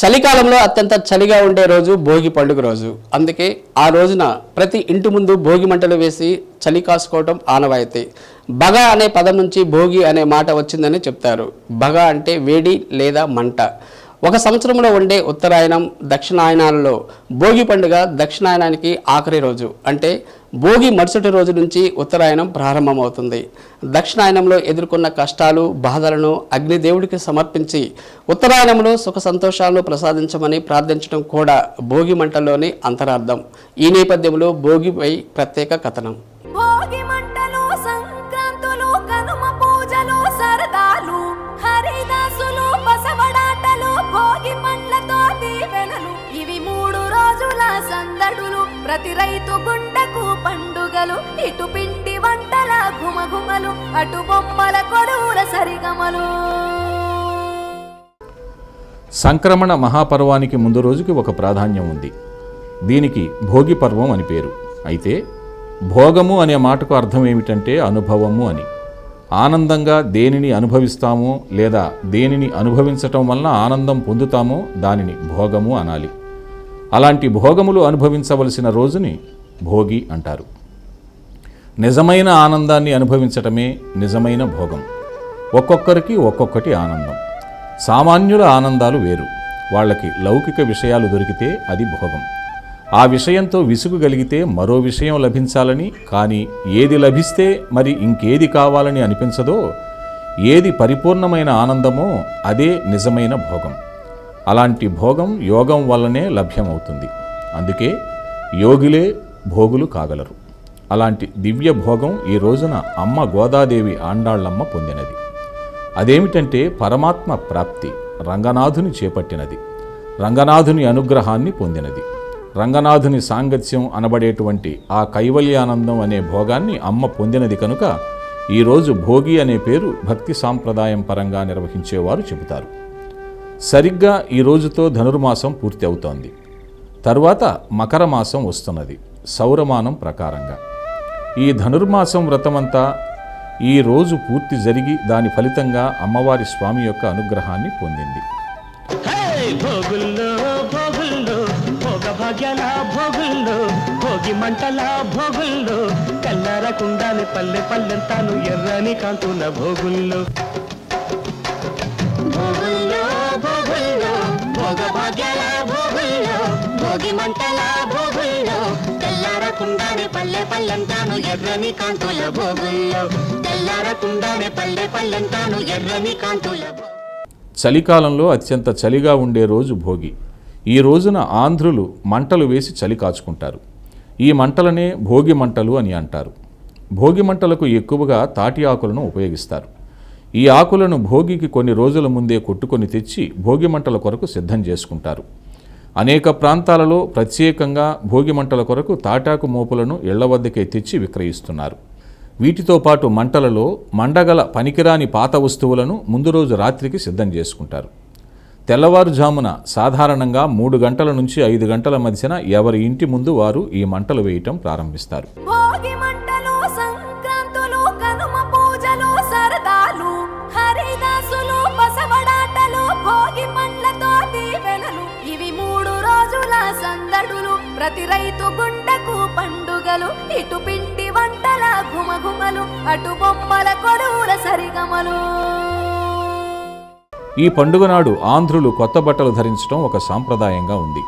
చలికాలంలో అత్యంత చలిగా ఉండే రోజు భోగి పండుగ రోజు. అందుకే ఆ రోజున ప్రతి ఇంటి ముందు భోగి మంటలు వేసి చలి కాసుకోవటం ఆనవాయితీ. బగ అనే పదం నుంచి భోగి అనే మాట వచ్చిందని చెప్తారు. బగ అంటే వేడి లేదా మంట. ఒక సంవత్సరంలో ఉండే ఉత్తరాయణం దక్షిణాయనాలలో భోగి పండుగ దక్షిణాయనానికి ఆఖరి రోజు. అంటే భోగి మరుసటి రోజు నుంచి ఉత్తరాయణం ప్రారంభమవుతుంది. దక్షిణాయనంలో ఎదుర్కొన్న కష్టాలు బాధలను అగ్నిదేవుడికి సమర్పించి ఉత్తరాయణంలో సుఖ సంతోషాలను ప్రసాదించమని ప్రార్థించడం కూడా భోగి మంటల్లోని అంతరార్థం. ఈ నేపథ్యంలో భోగిపై ప్రత్యేక కథనం. ప్రతి రైతు గుండెకు పండుగలు ఇటు పిండి వంటల ఘుమఘుమలు అటు బొమ్మల కొడువుల సరిగమలు. సంక్రమణ మహాపర్వానికి ముందు రోజుకి ఒక ప్రాధాన్యం ఉంది. దీనికి భోగి పర్వం అని పేరు. అయితే భోగము అనే మాటకు అర్థం ఏమిటంటే అనుభవము అని. ఆనందంగా దేనిని అనుభవిస్తామో లేదా దేనిని అనుభవించటం వలన ఆనందం పొందుతామో దానిని భోగము అనాలి. అలాంటి భోగములు అనుభవించవలసిన రోజుని భోగి అంటారు. నిజమైన ఆనందాన్ని అనుభవించటమే నిజమైన భోగం. ఒక్కొక్కరికి ఒక్కొక్కటి ఆనందం. సామాన్యుల ఆనందాలు వేరు. వాళ్ళకి లౌకిక విషయాలు దొరికితే అది భోగం. ఆ విషయంతో విసుగు కలిగితే మరో విషయం లభించాలని కానీ ఏది లభిస్తే మరి ఇంకేది కావాలని అనిపించదో ఏది పరిపూర్ణమైన ఆనందమో అదే నిజమైన భోగం. అలాంటి భోగం యోగం వల్లనే లభ్యమవుతుంది. అందుకే యోగిలే భోగులు కాగలరు. అలాంటి దివ్య భోగం ఈ రోజున అమ్మ గోదాదేవి ఆండాళ్ళమ్మ పొందినది. అదేమిటంటే పరమాత్మ ప్రాప్తి రంగనాథుని చేపట్టినది. రంగనాథుని అనుగ్రహాన్ని పొందినది. రంగనాథుని సాంగత్యం అనబడేటువంటి ఆ కైవల్యానందం అనే భోగాన్ని అమ్మ పొందినది కనుక ఈరోజు భోగి అనే పేరు భక్తి సాంప్రదాయం పరంగా నిర్వహించేవారు చెబుతారు. సరిగ్గా ఈ రోజుతో ధనుర్మాసం పూర్తి అవుతోంది తరువాత మకర మాసం వస్తున్నది సౌరమానం ప్రకారంగా. ఈ ధనుర్మాసం వ్రతమంతా ఈ రోజు పూర్తి జరిగి దాని ఫలితంగా అమ్మవారి స్వామి యొక్క అనుగ్రహాన్ని పొందింది! భోగుల్లో పల్లె పల్లెంతాను ఎర్రని భోగుల్లో భోగుల్లో. భోగుల్లో భోగి భోగుల్లో తెల్లారకుండానే పల్లె పల్లెంతాను ఎర్రని కాంతుల భోగుల్లో తెల్లారకుండానే పల్లె పల్లెంతాను ఎర్రని కాంతుల చలికాలంలో అత్యంత చలిగా ఉండే రోజు భోగి. ఈ రోజున ఆంధ్రులు మంటలు వేసి చలి కాచుకుంటారు. ఈ మంటలనే భోగి మంటలు అని అంటారు. భోగి మంటలకు ఎక్కువగా తాటి ఆకులను ఉపయోగిస్తారు. ఈ ఆకులను భోగికి కొన్ని రోజుల ముందే కొట్టుకొని తెచ్చి భోగి మంటల కొరకు సిద్ధం చేసుకుంటారు. అనేక ప్రాంతాలలో ప్రత్యేకంగా భోగి మంటల కొరకు తాటాకు మోపులను ఇళ్ళ వద్దకే తెచ్చి విక్రయిస్తున్నారు. వీటితో పాటు మంటలలో మండగల పనికిరాని పాత వస్తువులను ముందు రోజు రాత్రికి సిద్ధం చేసుకుంటారు. తెల్లవారుజామున సాధారణంగా మూడు గంటల నుంచి ఐదు గంటల మధ్యన ఎవరి ఇంటి ముందు వారు ఈ మంటలు వేయటం ప్రారంభిస్తారు. సందడులు ప్రతి రైతు గుండెకు పండుగలు ఇటు పిండి వంటల గుమగుమలు అటు బొమ్మల కొడువుల సరిగమలు. ఈ పండుగ నాడు ఆంధ్రులు కొత్త బట్టలు ధరించడం ఒక సాంప్రదాయంగా ఉంది.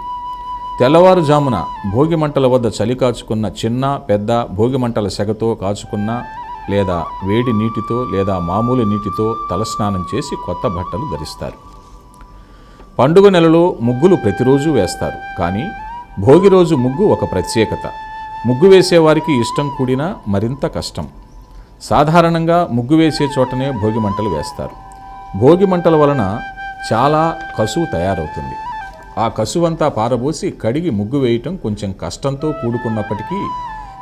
తెల్లవారుజామున భోగి మంటల వద్ద చలి కాచుకున్న చిన్న పెద్ద భోగి మంటల సెగతో కాచుకున్న లేదా వేడి నీటితో లేదా మామూలు నీటితో తలస్నానం చేసి కొత్త బట్టలు ధరిస్తారు. పండుగ నెలలో ముగ్గులు ప్రతిరోజు వేస్తారు. కానీ భోగి రోజు ముగ్గు ఒక ప్రత్యేకత. ముగ్గు వేసేవారికి ఇష్టం కూడినా మరింత కష్టం. సాధారణంగా ముగ్గు వేసే చోటనే భోగి మంటలు వేస్తారు. భోగి మంటల వలన చాలా కసువు తయారవుతుంది. ఆ కసువంతా పారబోసి కడిగి ముగ్గు వేయటం కొంచెం కష్టంతో కూడుకున్నప్పటికీ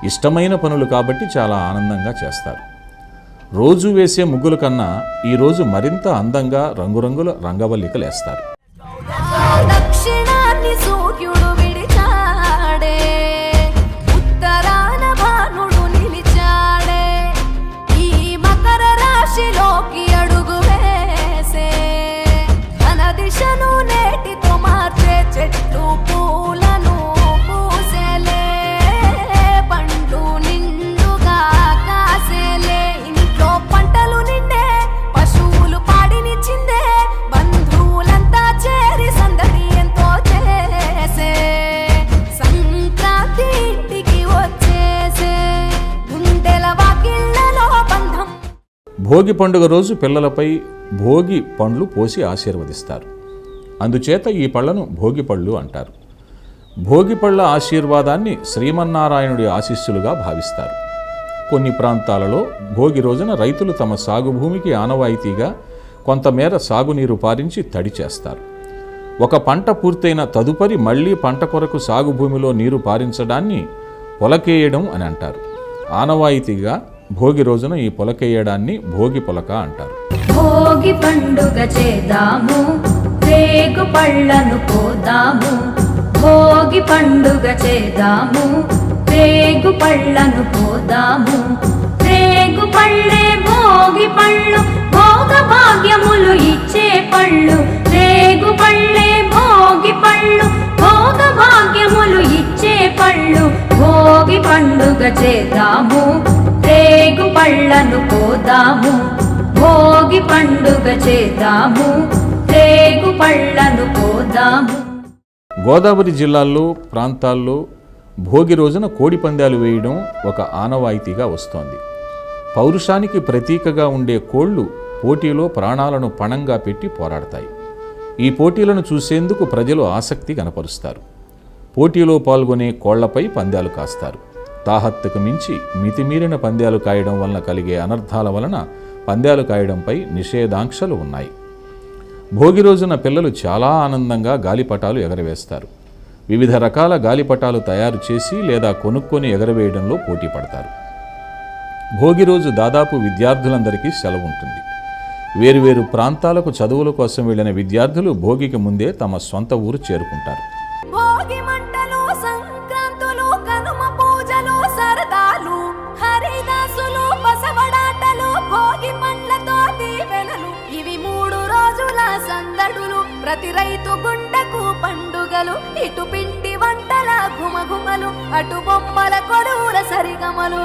ఇష్టమైన పనులు కాబట్టి చాలా ఆనందంగా చేస్తారు. రోజు వేసే ముగ్గుల కన్నా ఈరోజు మరింత అందంగా రంగురంగుల రంగవల్లికలేస్తారు. So you do. భోగి పండుగ రోజు పిల్లలపై భోగి పండ్లు పోసి ఆశీర్వదిస్తారు. అందుచేత ఈ పళ్ళను భోగి పళ్ళు అంటారు. భోగి పళ్ళ ఆశీర్వాదాన్ని శ్రీమన్నారాయణుడి ఆశీస్సులుగా భావిస్తారు. కొన్ని ప్రాంతాలలో భోగి రోజున రైతులు తమ సాగు భూమికి ఆనవాయితీగా కొంతమేర సాగునీరు పారించి తడి చేస్తారు. ఒక పంట పూర్తయిన తదుపరి మళ్ళీ పంట కొరకు సాగు భూమిలో నీరు పారించడాన్ని పొలకేయడం అని అంటారు. ఆనవాయితీగా భోగి రోజున ఈ పొలకేయడాన్ని భోగి పొలక అంటారు. భోగి పండుగ చేద్దాము రేగు పళ్ళను పోదాము భోగి పండుగ చేద్దాము రేగు పళ్ళను పోదాము రేగు పళ్ళే భోగి పళ్ళు భోగ భాగ్యములు ఇచ్చే పళ్ళు. పళ్ళను పోదాము భోగి పండుగ చేద్దాము రేగు పళ్ళను పోదాము. గోదావరి జిల్లాల్లో ప్రాంతాల్లో భోగి రోజున కోడి పందాలు వేయడం ఒక ఆనవాయితీగా వస్తోంది. పౌరుషానికి ప్రతీకగా ఉండే కోళ్ళు పోటీలో ప్రాణాలను పణంగా పెట్టి పోరాడతాయి. ఈ పోటీలను చూసేందుకు ప్రజలు ఆసక్తి కనపరుస్తారు. పోటీలో పాల్గొనే కోళ్ళపై పందాలు కాస్తారు. తాహత్తుకు మించి మితిమీరిన పంద్యాలు కాయడం వలన కలిగే అనర్థాల వలన పంద్యాలు కాయడంపై నిషేధాంక్షలు ఉన్నాయి. భోగి రోజున పిల్లలు చాలా ఆనందంగా గాలిపటాలు ఎగరవేస్తారు. వివిధ రకాల గాలిపటాలు తయారు చేసి లేదా కొనుక్కొని ఎగరవేయడంలో పోటీ పడతారు. భోగి రోజు దాదాపు విద్యార్థులందరికీ సెలవు ఉంటుంది. వేరువేరు ప్రాంతాలకు చదువుల కోసం వెళ్ళిన విద్యార్థులు భోగికి ముందే తమ సొంత ఊరు చేరుకుంటారు. సందడులు ప్రతి రైతు గుండెకు పండుగలు. ఇటు పిండి వంటల ఘుమఘుమలు అటు బొమ్మల కొడువుల సరిగమలు.